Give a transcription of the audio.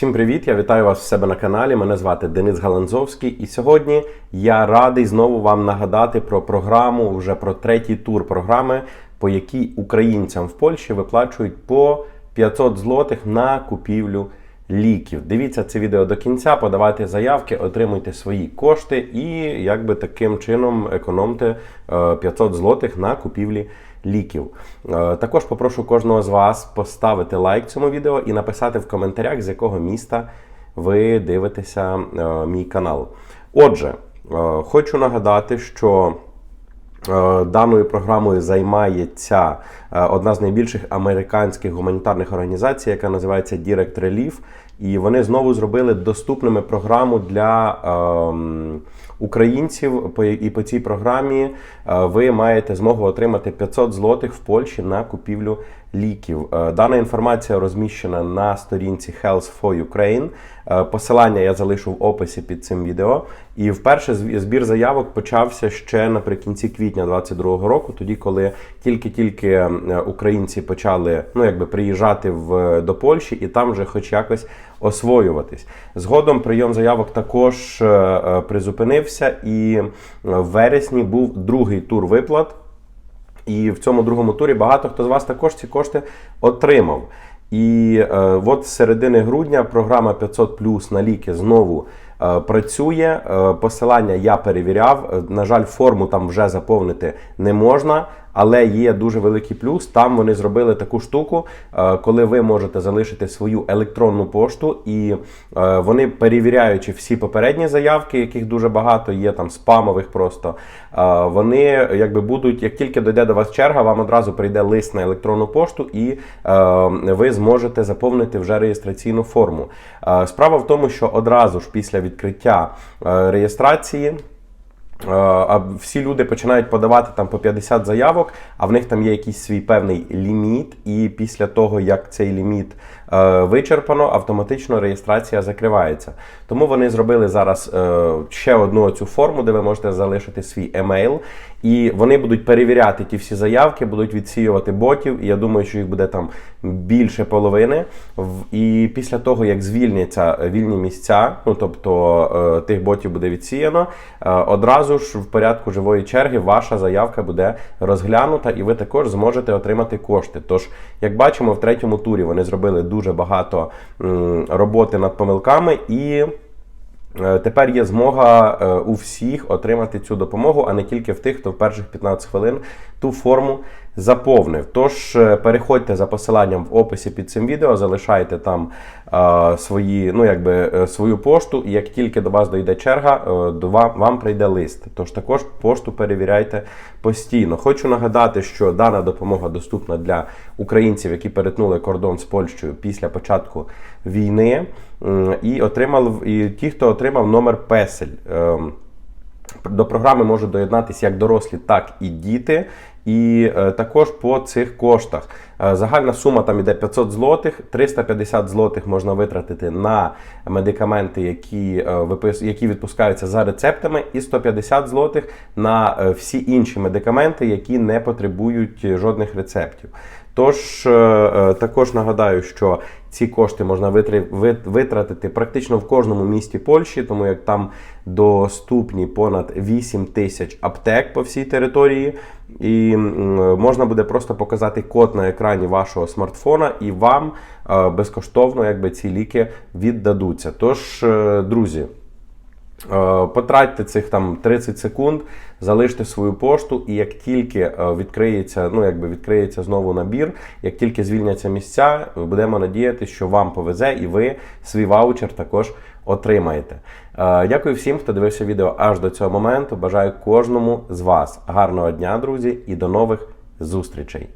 Всім привіт! Я вітаю вас в себе на каналі. Мене звати Денис Галанзовський, і сьогодні я радий знову вам нагадати про програму, вже про третій тур програми, по якій українцям в Польщі виплачують по 500 злотих на купівлю ліків. Дивіться це відео до кінця, подавайте заявки, отримуйте свої кошти і якби таким чином економте е, 500 злотих на купівлі ліків. Е, Також попрошу кожного з вас поставити лайк цьому відео і написати в коментарях, з якого міста ви дивитеся е, мій канал. Отже, е, хочу нагадати, що Даною програмою займається одна з найбільших американських гуманітарних організацій, яка називається Direct Relief. І вони знову зробили доступними програму для ем, українців. І по цій програмі е, ви маєте змогу отримати 500 злотих в Польщі на купівлю ліків. Е, Дана інформація розміщена на сторінці Health for Ukraine. Е, Посилання я залишу в описі під цим відео. І вперше збір заявок почався ще наприкінці квітня 2022 року, тоді, коли тільки-тільки е, українці почали ну, якби, приїжджати в, до Польщі і там вже хоч якось освоюватись. Згодом прийом заявок також е, е, призупинився, і в вересні був другий тур виплат. І в цьому другому турі багато хто з вас також ці кошти отримав. І е, от з середини грудня програма 500 плюс на ліки знову е, працює. Е, посилання я перевіряв. Е, На жаль, форму там вже заповнити не можна. Але є дуже великий плюс. Там вони зробили таку штуку, е, коли ви можете залишити свою електронну пошту, і е, вони перевіряючи всі попередні заявки, яких дуже багато є там спамових просто. е, Вони якби будуть, як тільки дойде до вас черга, вам одразу прийде лист на електронну пошту, і е, ви зможете заповнити вже реєстраційну форму. Е, Справа в тому, що одразу ж після відкриття е, реєстрації. Е, А всі люди починають подавати там по 50 заявок, а в них там є якийсь свій певний ліміт, і після того, як цей ліміт е, вичерпано, автоматично реєстрація закривається. Тому вони зробили зараз е, ще одну цю форму, де ви можете залишити свій емейл, і вони будуть перевіряти ті всі заявки, будуть відсіювати ботів. І я думаю, що їх буде там більше половини. І після того, як звільняться вільні місця, ну тобто е, тих ботів буде відсіяно, е, одразу ж в порядку живої черги ваша заявка буде розглянута, і ви також зможете отримати кошти. Тож, як бачимо, в третьому турі вони зробили дуже багато роботи над помилками і. Е, Тепер є змога е, у всіх отримати цю допомогу, а не тільки в тих, хто в перших 15 хвилин ту форму заповнив. Тож е, переходьте за посиланням в описі під цим відео, залишайте там е, свої, ну якби е, свою пошту, і як тільки до вас дойде черга, е, до вам, вам прийде лист. Тож також пошту перевіряйте постійно. Хочу нагадати, що дана допомога доступна для українців, які перетнули кордон з Польщею після початку війни. М, І отримав і ті, хто отримав номер песель. Ем, до програми можуть доєднатися як дорослі, так і діти. І е, також по цих коштах. Е, загальна сума там іде 500 злотих, 350 злотих можна витратити на медикаменти, які, е, які відпускаються за рецептами, і 150 злотих на всі інші медикаменти, які не потребують жодних рецептів. Тож також нагадаю, що ці кошти можна витратити практично в кожному місті Польщі, тому як там доступні понад 8 тисяч аптек по всій території. І м, можна буде просто показати код на екрані вашого смартфона, і вам е, безкоштовно якби, ці ліки віддадуться. Тож, е, друзі. Е, Потратьте цих там 30 секунд, залиште свою пошту, і як тільки відкриється, ну якби відкриється знову набір, як тільки звільняться місця, будемо надіятися, що вам повезе і ви свій ваучер також отримаєте. Е, Дякую всім, хто дивився відео аж до цього моменту. Бажаю кожному з вас гарного дня, друзі, і до нових зустрічей.